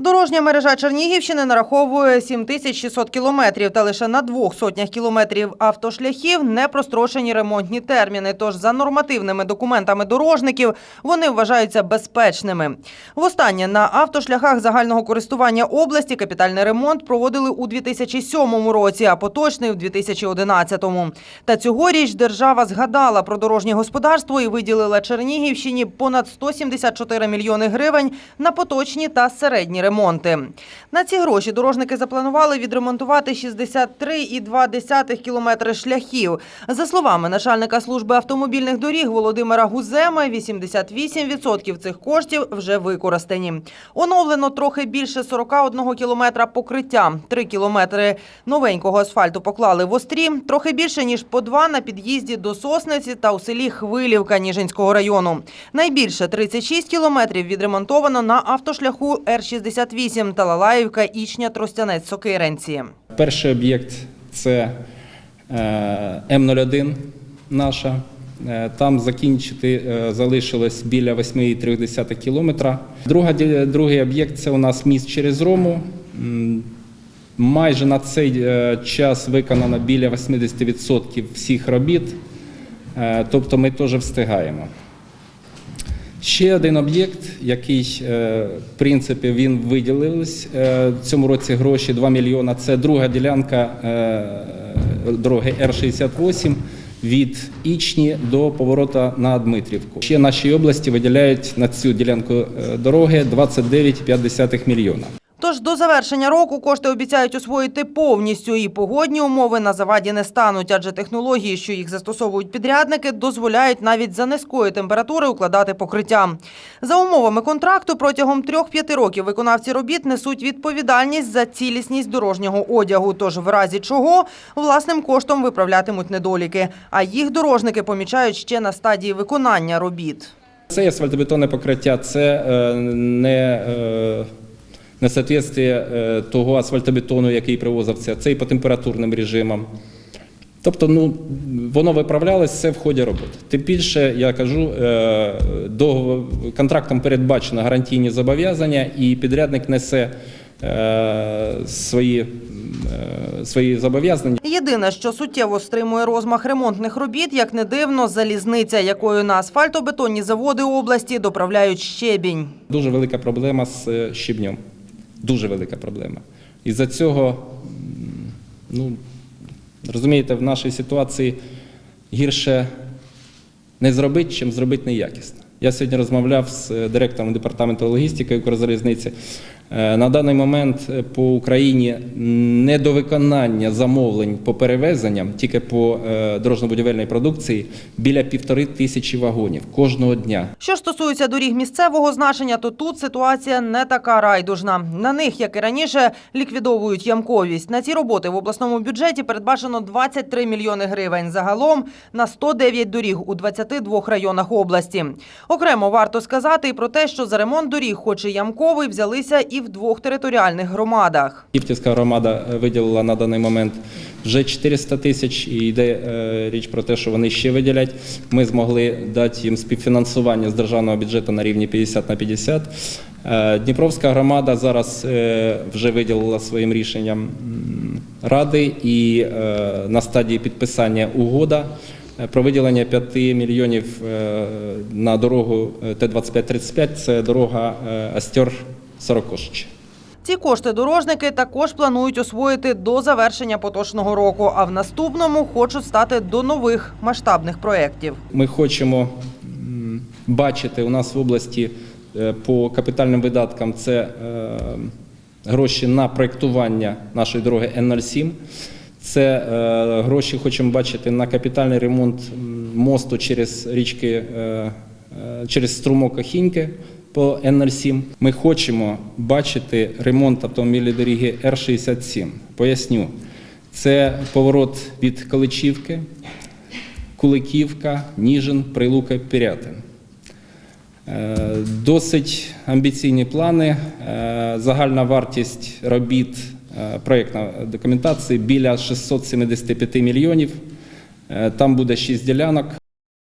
Дорожня мережа Чернігівщини нараховує 7600 кілометрів, та лише на двох сотнях кілометрів автошляхів не прострошені ремонтні терміни. Тож за нормативними документами дорожників вони вважаються безпечними. Востаннє на автошляхах загального користування області капітальний ремонт проводили у 2007 році, а поточний – в 2011. Та цьогоріч держава згадала про дорожнє господарство і виділила Чернігівщині понад 174 мільйони гривень на поточні та середні ремонти. На ці гроші дорожники запланували відремонтувати 63,2 кілометри шляхів. За словами начальника служби автомобільних доріг Володимира Гуземи, 88% цих коштів вже використані. Оновлено трохи більше 41 кілометра покриття. 3 кілометри новенького асфальту поклали в Острі, трохи більше, ніж по два на під'їзді до Сосниці та у селі Хвилівка Ніжинського району. Найбільше 36 кілометрів відремонтовано на автошляху Р-68 Талалаївка, Ічня, Тростянець, Сокиренці. Перший об'єкт це е, М01 наша. Е, Там закінчити е, залишилось біля 8,3 кілометра. Друга, другий об'єкт це у нас міст через Рому. Майже на цей час виконано біля 80% всіх робіт, тобто ми теж встигаємо. Ще один об'єкт, який, е, в принципі, він виділився е, в цьому році гроші 2 мільйона. Це друга ділянка е, дороги Р-68 від Ічні до поворота на Дмитрівку. Ще нашій області виділяють на цю ділянку дороги 29,5 мільйона. Тож до завершення року кошти обіцяють освоїти повністю і погодні умови на заваді не стануть, адже технології, що їх застосовують підрядники, дозволяють навіть за низької температури укладати покриття. За умовами контракту протягом 3-5 років виконавці робіт несуть відповідальність за цілісність дорожнього одягу. Тож в разі чого власним коштом виправлятимуть недоліки. А їх дорожники помічають ще на стадії виконання робіт. Це асфальтобетонне покриття, це е, не е, несоответствие е, того асфальтобетону, який привозився, це і по температурним режимам. Тобто, ну, воно виправлялось все в ході роботи. Тим більше, я кажу, е, договор- контрактом передбачено гарантійні зобов'язання, і підрядник несе е, свої, е, свої зобов'язання. Єдине, що суттєво стримує розмах ремонтних робіт, як не дивно, залізниця, якою на асфальтобетонні заводи області доправляють щебінь. Дуже велика проблема з щебнем. Дуже велика проблема. І за цього, ну, розумієте, в нашій ситуації гірше не зробити, чим зробити неякісно. Я сьогодні розмовляв з е, директором департаменту логістики Укрзалізниці. Е, На даний момент е, по Україні недовиконання замовлень по перевезенням тільки по е, дорожньо-будівельній продукції біля півтори тисячі вагонів кожного дня. Що стосується доріг місцевого значення, то тут ситуація не така райдужна. На них, як і раніше, ліквідовують ямковість. На ці роботи в обласному бюджеті передбачено 23 мільйони гривень. Загалом на 109 доріг у 22 районах області. Окремо варто сказати і про те, що за ремонт доріг, хоч і ямковий, взялися і в двох територіальних громадах. Кіптівська громада е, виділила на даний момент вже 400 тисяч, і йде е, річ про те, що вони ще виділять. Ми змогли дати їм співфінансування з державного бюджету на рівні 50 на 50. Е, Дніпровська громада зараз вже виділила своїм рішенням ради і на стадії підписання угода про виділення 5 мільйонів на дорогу е, Т-25-35. Це дорога е, Астер-Сорокошич. Ці кошти дорожники також планують освоїти до завершення поточного року, а в наступному хочуть стати до нових масштабних проєктів. Ми хочемо бачити у нас в області е, по капітальним видаткам це е, гроші на проєктування нашої дороги Н-07. Це е, гроші хочемо бачити на капітальний ремонт мосту через річки, через струмок Охіньки по Н-07. Ми хочемо бачити ремонт автомобільної дороги Р-67. Поясню. Це поворот від Каличівки Куликівка, Ніжин, Прилука, Пірятин. Е, Досить амбіційні плани. Е, Загальна вартість робіт е, проєктної документації біля 675 мільйонів. Там буде 6 ділянок.